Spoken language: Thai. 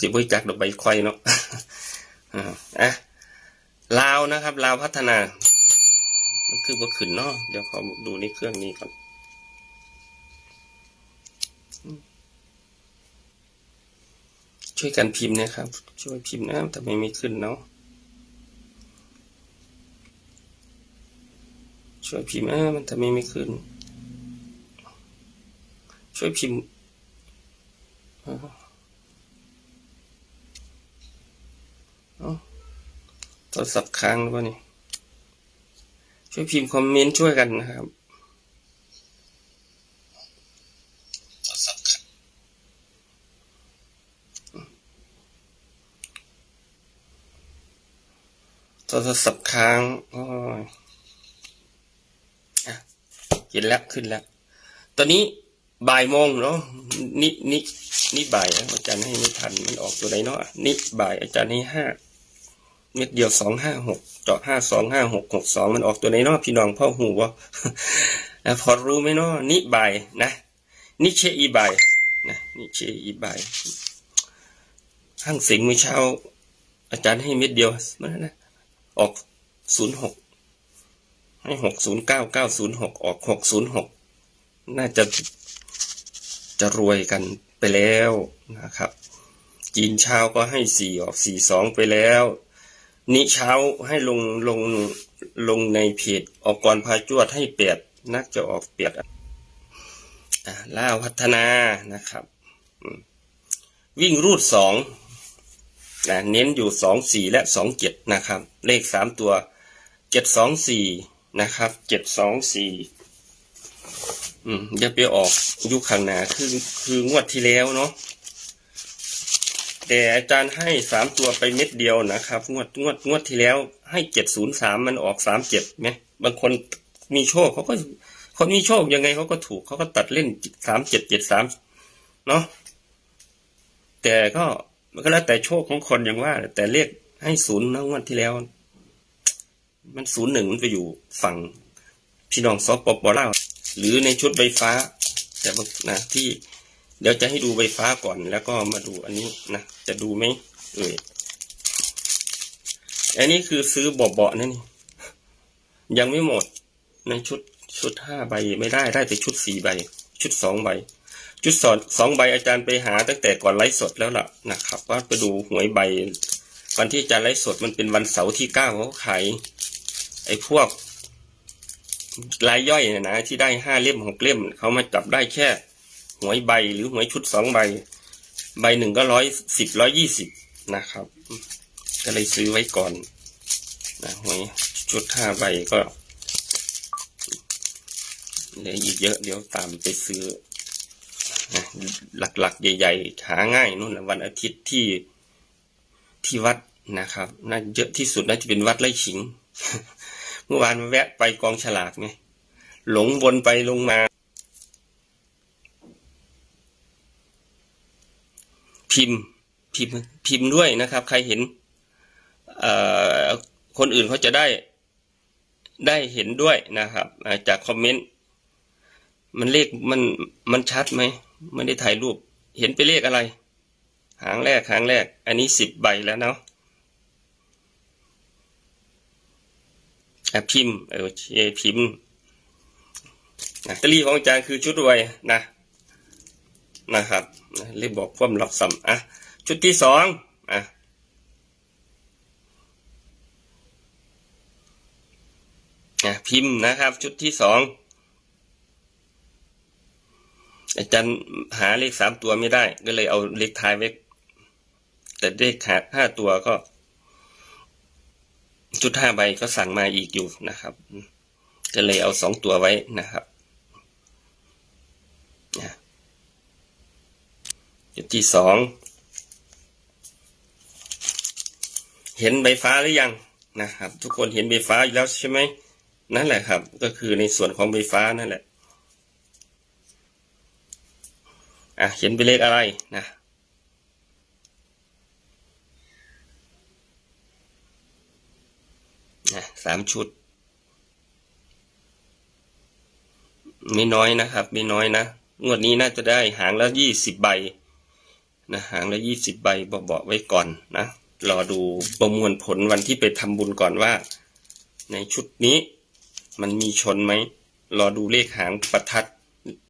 สิบริจักดอกใบควยเนาะอ่าอะลาวนะครับลาวพัฒนา มันคือบ่ขึ้นเนาะเดี๋ยวขอดูในเครื่องนี้ก่อนช่วยกันพิมพ์นะครับ ช่วยพิมพ์นะทำไมไม่ขึ้นเนาะช่วยพิมพ์นะมันทำไมไม่ขึ้น ช่วยพิมพ์อ่าเอ้า โทรศัพท์ค้างหรือเปล่านี่ ช่วยพิมพ์คอมเมนต์ช่วยกันนะครับโทรศัพท์ค้างโทรศัพท์ค้างอ้ยอะเห็นแล้วขึ้นแล้ว ตอนนี้บ่ายโมงเนาะนี่นี่นี่บ่ายอาจารย์ให้ไม่ทันมันออกตัวไหนเนาะนี่บ่ายอาจารย์ให้ห้า เม็ดเดียวสองห้าหกเจาะห้าสองห้าหกหกสองมันออกตัวไหนนาะพี่น้องพ่อหูวะอะพอรู้ไหมนาะนี่บ่ายนะนี่เชอีบ่ายนะนี่เชอีบ่ายห้างสิงห์เมื่อเช้า อาจารย์ให้เม็ดเดียวมันนะออกศูนย์หกให้หกศูนย์เก้าเก้าศูนย์หกออกหกศูนย์หกน่าจะจะรวยกันไปแล้วนะครับ จีนเช้าก็ให้สี่ออกสี่สองไปแล้ว นิเช้าให้ลงลงลงในเพจออกกรพาจวดให้แปดนักจะออกแปดอ่าล่าพัฒนานะครับ วิ่งรูดสองนะเน้นอยู่สองสี่และสองเจ็ดนะครับ เลขสามตัวเจ็ดสองสี่นะครับเจ็ดสองสี่อย่าไปออกยุคข้างหน้าคือคืองวดที่แล้วเนาะ แต่อาจารย์ให้สามตัวไปเม็ดเดียวนะครับ งวดงวดงวดที่แล้วให้เจ็ดศูนย์สามมันออกสามเจ็ดไหมบางคนมีโชคเขาก็คนมีโชคยังไงเขาก็ถูกเขาก็ตัดเล่นสามเจ็ดเจ็ดสามเนาะแต่ก็มันก็แล้วแต่โชคของคนอย่างว่า แต่เรียกให้ศูนย์นะงวันที่แล้ว มันศูนย์หนึ่งมันไปอยู่ฝั่งพี่น้องซอปปลาหรือในชุดใบฟ้า แต่บางนะที่ เดี๋ยวจะให้ดูใบฟ้าก่อนแล้วก็มาดูอันนี้นะ จะดูไหมเอ่ยอันนี้คือซื้อเบาๆนั่นนี่ยังไม่หมดในชุดชุดห้าใบไม่ได้ได้แต่ชุดสี่ใบ ชุดสองใบ ชุดสอนสองใบอาจารย์ไปหาตั้งแต่ก่อนไลฟ์สดแล้วล่ะนะครับ ว่าไปดูหวยใบ วันที่อาจารย์ไลฟ์สดมันเป็นวันเสาร์ที่เก้าเขาขายไอ้พวกรายย่อยเนี่ยนะที่ได้ห้าเล่มหกเล่มเขามาจับได้แค่ หวยใบหรือหวยชุดสองใบ ใบหนึ่งก็ร้อยสิบร้อยยี่สิบนะครับ ก็เลยซื้อไว้ก่อนนะหวยชุดห้าใบก็เหลืออีกเยอะเดี๋ยวตามไปซื้อนะหลักๆ ใหญ่ๆ หาง่ายนู่นนะวันอาทิตย์ที่ที่วัดนะครับน่าเยอะที่สุดน่าจะเป็นวัดไร่ขิง เมื่อวานแวะไปกองฉลากไงหลงวนไปลงมา พิมพ์พิมพ์พิมพ์ด้วยนะครับ ใครเห็นคนอื่นเขาจะได้ได้เห็นด้วยนะครับจากคอมเมนต์มันเลขมันมันชัดไหมไม่ได้ถ่ายรูป เห็นไปเลขอะไร หางแรกหางแรก อันนี้สิบใบแล้วเนาะพิมพ์เออพิมพ์ตรีของอาจารย์คือชุดรวยนะ นะครับรียกบอกความหลักสัมอะชุดที่สองอะอะพิมพ์นะครับ ชุดที่สองอาจารย์หาเลขสามตัวไม่ได้ ก็เลยเอาเลขท้ายไว้แต่เลขหาห้าตัวก็ ชุดห้าใบก็สั่งมาอีกอยู่นะครับ ก็เลยเอาสองตัวไว้นะครับนะ จุดที่สองเห็นใบฟ้าหรือยังนะครับ ทุกคนเห็นใบฟ้าอยู่แล้วใช่ไหมนั่นแหละครับ ก็คือในส่วนของใบฟ้านั่นแหละอะเขียนเป็นเลขอะไรนะนะสามชุด ไม่น้อยนะครับ ไม่น้อยนะ งวดนี้น่าจะได้หางละยี่สิบใบ นะหางละยี่สิบใบเบาๆไว้ก่อนนะรอดูประมวลผลวันที่ไปทำบุญก่อนว่า ในชุดนี้มันมีชนไหมรอดูเลขหางประทัด